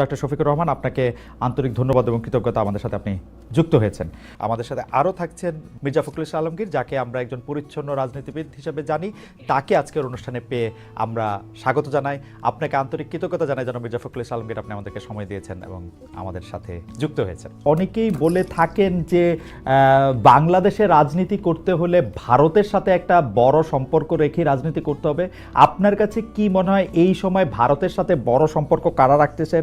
Doctor Shafiqur Rahman, আপনাকে আন্তরিক ধন্যবাদ এবং কৃতজ্ঞতা আমাদের সাথে আপনি যুক্ত হয়েছেন। আমাদের সাথে আরও থাকছেন মির্জা ফখরুল ইসলাম আলমগীর, যাকে আমরা একজন পরিচ্ছন্ন রাজনীতিবিদ হিসেবে জানি। তাকে আজকের অনুষ্ঠানে পেয়ে আমরা স্বাগত জানাই। আপনাকে আন্তরিক কৃতজ্ঞতা জানাই যেন মির্জা ফখরুল ইসলাম আলমগীর আপনি আমাদেরকে সময় দিয়েছেন এবং আমাদের সাথে যুক্ত হয়েছেন। অনেকেই বলে থাকেন যে বাংলাদেশে রাজনীতি করতে হলে ভারতের সাথে একটা বড় সম্পর্ক রেখে রাজনীতি করতে হবে। আপনার কাছে কি মনে হয় এই সময় ভারতের সাথে বড় সম্পর্ক কারা রাখতেছেন?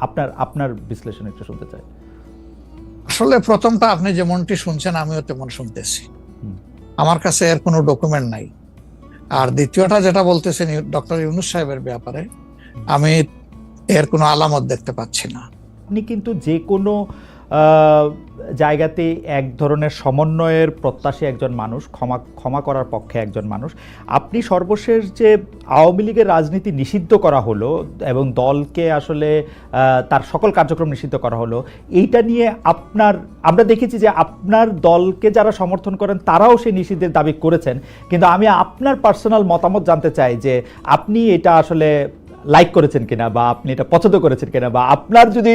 আপনার আপনার বিশ্লেষণ একটু শুনতে চাই। আসলে প্রথমটা আপনি যেমনটি শুনছেন আমিও তেমন শুনতেছি। আমার কাছে এর কোনো ডকুমেন্ট নাই। আর দ্বিতীয়টা যেটা বলতেছেন ডক্টর ইউনুস সাহেবের ব্যাপারে আমি এর কোনো আলামত দেখতে পাচ্ছি না। আপনি কিন্তু যে কোনো জায়গাতে এক ধরনের সমন্বয়ের প্রত্যাশী একজন মানুষ, ক্ষমা ক্ষমা করার পক্ষে একজন মানুষ। আপনি সর্বশেষ যে আওয়ামী লীগের রাজনীতি নিষিদ্ধ করা হলো এবং দলকে আসলে তার সকল কার্যক্রম নিষিদ্ধ করা হলো, এইটা নিয়ে আপনার, আমরা দেখেছি যে আপনার দলকে যারা সমর্থন করেন, তারাও সেই নিষিদ্ধের দাবি করেছেন। কিন্তু আমি আপনার পার্সোনাল মতামত জানতে চাই যে আপনি এটা আসলে লাইক করেছেন কিনা বা আপনি এটা পছন্দ করেছেন কিনা বা আপনার যদি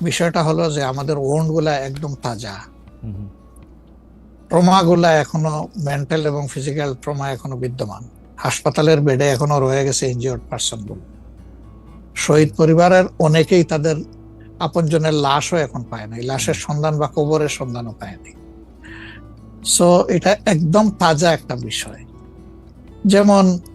বিষয়টা হলো যে আমাদের ওন্ডগুলা একদম তাজা। হুম হুম, ট্রমা গুলা এখনও মেন্টাল এবং ফিজিক্যাল ট্রমা এখনও বিদ্যমান। হাসপাতালের বেডে এখনও রয়ে গেছে ইনজিওর্ড পার্সনগুলো শহীদ পরিবারের অনেকেই তাদের আপনজনের লাশও এখন পায় নাই। লাশের সন্ধান বা কবরের সন্ধানও পায়নি সো এটা একদম তাজা একটা বিষয়। যেমন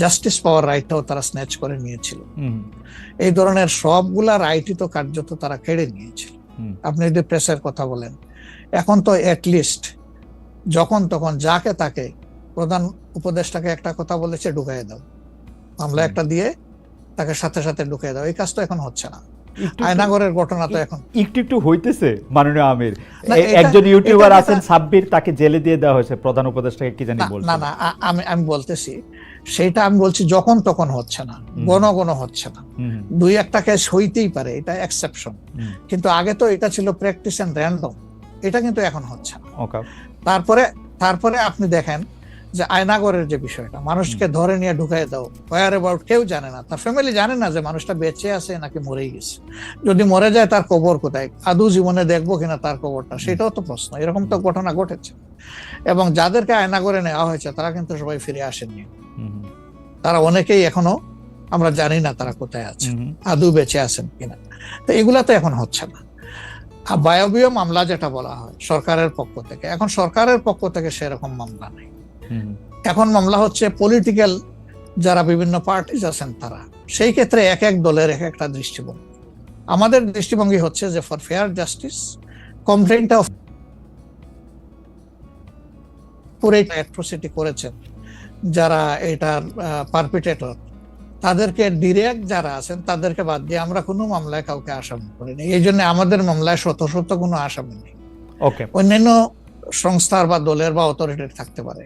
জাস্টিস পাওয়ার রাইটটাও তারা স্ন্যাচ করে নিয়েছিল। এই ধরনের সবগুলা রাইটই তো কার্যত তারা কেড়ে নিয়েছিল। আপনি যদি প্রেসের কথা বলেন এখন তো লিস্ট যখন তখন যাকে তাকে প্রধান উপদেষ্টাকে একটা কথা বলেছে ঢুকাই দাও। মামলা একটা দিয়ে তাকে সাথে সাথে ঢুকাই দাও। এই কাজ তো এখন হচ্ছে না। আয়নাগরের ঘটনা তো এখন একটু একটু হইতেছে মাননীয় আমির। একজন ইউটিউবার আছেন সাব্বির তাকে জেলে দিয়ে দেওয়া হয়েছে প্রধান উপদেষ্টাকে কি জানি না না আমি আমি বলতেছি সেটা আমি বলছি যখন তখন হচ্ছে না গণ গণ হচ্ছে না। দুই একটা কেস হইতেই পারে এটা এক্সেপশন কিন্তু আগে তো এটা ছিল প্র্যাকটিস এন্ড র্যান্ডম এটা কিন্তু এখন হচ্ছে না। তারপরে তারপরে আপনি দেখেন যে আয়নাগরের যে বিষয়টা মানুষকে ধরে নিয়ে ঢুকাই দাও। ওয়ার অ্যাবাউট কেউ জানে না। তার ফ্যামিলি জানে না যে মানুষটা বেঁচে আছে নাকি মরেই গেছে। যদি মরে যায় তার কবর কোথায়? আদৌ জীবনে দেখব কিনা তার কবরটা? সেটাও তো প্রশ্ন। এরকম তো ঘটনা ঘটেছে। এবং যাদেরকে আয়নাগরে নেওয়া হয়েছে তারা কিন্তু সবাই ফিরে আসেননি। তারা অনেকেই এখনও আমরা জানি না তারা কোথায় আছে। আদৌ বেঁচে আছেন কিনা। তো এগুলা তো এখন হচ্ছে না। আর বায়বীয় মামলা যেটা বলা হয় সরকারের পক্ষ থেকে। এখন সরকারের পক্ষ থেকে সেরকম মামলা নেই। এখন মামলা হচ্ছে পলিটিক্যাল যারা বিভিন্ন পার্টিজ আছেন তারা। সেই ক্ষেত্রে এক এক দলের এক একটা দৃষ্টিভঙ্গি। আমাদের দৃষ্টিভঙ্গি হচ্ছে যে ফর ফেয়ার জাস্টিস কমপ্লেনটা পুরো অ্যাট্রোসিটি করেছেন। যারা এটার পারপিটেটর তাদেরকে ডিরেক্ট যারা আছেন তাদেরকে বাদ দিয়ে আমরা কোনো মামলায় কাউকে আসামি করিনি। এই জন্য আমাদের মামলায় শত শত কোনো আসামি নেই। ওকে অন্যান্য সংস্থার বা দলের বা অথরিটির থাকতে পারে।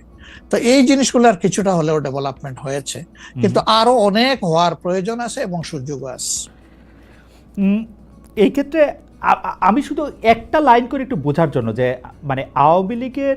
তো এই জিনিসগুলোর কিছুটা হলেও ডেভেলপমেন্ট হয়েছে। কিন্তু আরও অনেক হওয়ার প্রয়োজন আছে এবং সুযোগ আছে। এই ক্ষেত্রে আমি শুধু একটা লাইন করে একটু বোঝার জন্য যে মানে আওয়ামী লীগের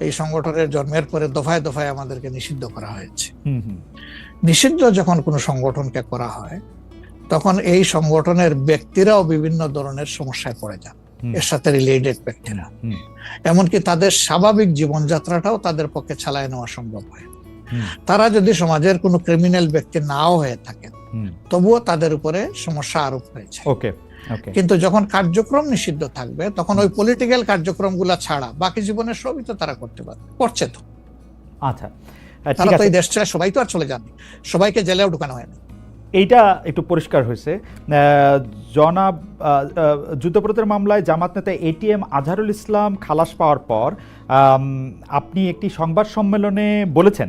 এই সংগঠনের জন্মের পরে দফায় দফায় আমাদেরকে নিষিদ্ধ করা হয়েছে। নিষিদ্ধ যখন কোনো সংগঠনকে করা হয় তখন এই সংগঠনের ব্যক্তিরাও বিভিন্ন ধরনের সমস্যায় পড়ে যান। এর সাথে রিলেটেড ব্যক্তিরা। এমনকি তাদের স্বাভাবিক জীবনযাত্রাটাও তাদের পক্ষে চালায় নেওয়া সম্ভব হয়। তারা যদি সমাজের কোনো ক্রিমিনাল ব্যক্তি নাও হয়ে থাকেন তবুও তাদের উপরে সমস্যা আরোপ হয়েছে। ওকে কিন্তু যখন কার্যক্রম নিষিদ্ধ থাকবে তখন ওই পলিটিক্যাল কার্যক্রমগুলো ছাড়া বাকি জীবনের সবই তো তারা করতে পারবে করছে তো। আচ্ছা। তারা তো এই দেশ ছেড়ে সবাই তো আর চলে যাননি সবাইকে জেলেও ঢুকানো হয়নি। এইটা একটু পরিষ্কার হয়েছে। জনাব যুদ্ধপ্রতের মামলায় জামাত নেতা এটিএম আজহারুল ইসলাম খালাস পাওয়ার পর আপনি একটি সংবাদ সম্মেলনে বলেছেন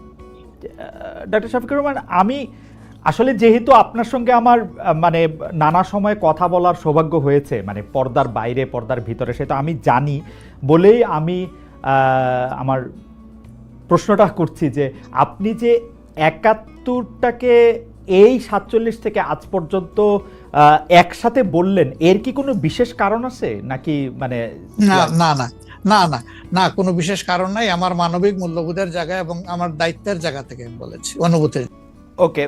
ডক্টর শফিকুর রহমান আমি আসলে যেহেতু আপনার সঙ্গে আমার মানে নানা সময় কথা বলার সৌভাগ্য হয়েছে মানে পর্দার বাইরে পর্দার ভিতরে সেটা আমি জানি বলেই আমি আমার প্রশ্নটা করছি যে আপনি যে একাত্তরটাকে এই সাতচল্লিশ থেকে আজ পর্যন্ত একসাথে বললেন এর কি কোনো বিশেষ কারণ আছে? নাকি মানে না না। না না না, কোনো বিশেষ কারণ নাই। আমার মানবিক মূল্যবোধের জায়গা এবং আমার দায়িত্বের জায়গা থেকে বলেছি, অনুভূতির। ওকে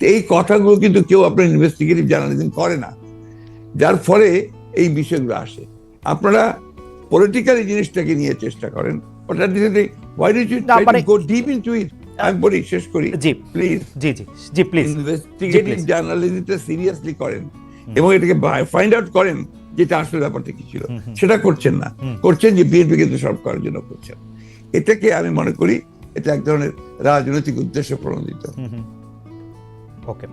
এই কথাগুলো কিন্তু কেউ আপনার ইনভেস্টিগেটিভ জার্নালিজম করে না। যার ফলে এই বিষয়গুলো আসে। আপনারা পলিটিক্যাল এই জিনিসটাকে নিয়ে চেষ্টা করেন। ইউ মানে- গো ডিপ ইনটু ইট আমি বলি শেষ করি। জি। প্লিজ জি জি। জি প্লিজ ইনভেস্টিগেটিভ জার্নালিজমটা সিরিয়াসলি করেন। এবং এটাকে ফাইন্ড আউট করেন যেটা আসলে ব্যাপারটা কি ছিল। সেটা করছেন না। করছেন যে বিএনপি কিন্তু সব করার জন্য করছেন। এটাকে আমি মনে করি এটা এক ধরনের রাজনৈতিক উদ্দেশ্য প্রণোদিত। ওকে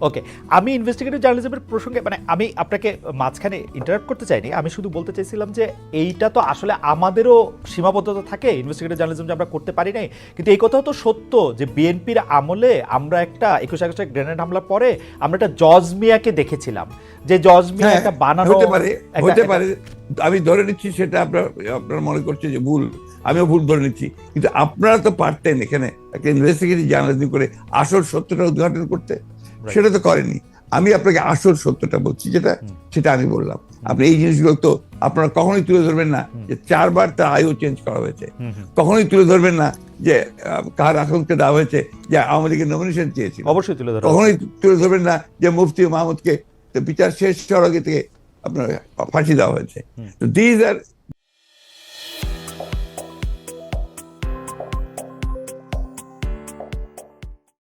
ওকে আমি ইনভেস্টিগেটিভ জার্নালিজমের প্রসঙ্গে মানে আমি আপনাকে মাঝখানে ইন্টারাপ্ট করতে চাইনি আমি শুধু বলতে চাইছিলাম যে এইটা তো আসলে আমাদেরও সীমাবদ্ধতা থাকে ইনভেস্টিগেটিভ জার্নালিজম যে আমরা করতে পারি নাই কিন্তু এই কথাও তো সত্য যে বিএনপির আমলে আমরা একটা একুশ আগস্টের গ্রেনেড হামলার পরে আমরা একটা জজ মিয়াকে দেখেছিলাম যে জজ মিয়া হ্যাঁ, একটা বানানো হতে পারে হতে পারে। আমি ধরে নিচ্ছি সেটা আপনার আপনার মনে করছে যে ভুল। আমিও ভুল ধরে নিচ্ছি। কিন্তু আপনারা তো পারতেন এখানে একটা ইনভেস্টিগেটিভ জার্নালিজম করে আসল সত্যটা উদ্ঘাটন করতে। সেটা তো করেনি। আমি আপনাকে আসল সত্যটা বলছি যেটা সেটা আমি বললাম। আপনি এই জিনিসগুলো তো আপনারা কখনোই তুলে ধরবেন না যে চারবার তার আয়ু চেঞ্জ করা হয়েছে। কখনোই তুলে ধরবেন না যে কার আকাঙ্ক্ষা দেওয়া হয়েছে যে আওয়ামী লীগের নমিনেশন চেয়েছিল। অবশ্যই তুলে কখনোই তুলে ধরবেন না যে মুফতি মাহমুদকে বিচার শেষ হওয়ার আগে থেকে আপনার ফাঁসি দেওয়া হয়েছে। These are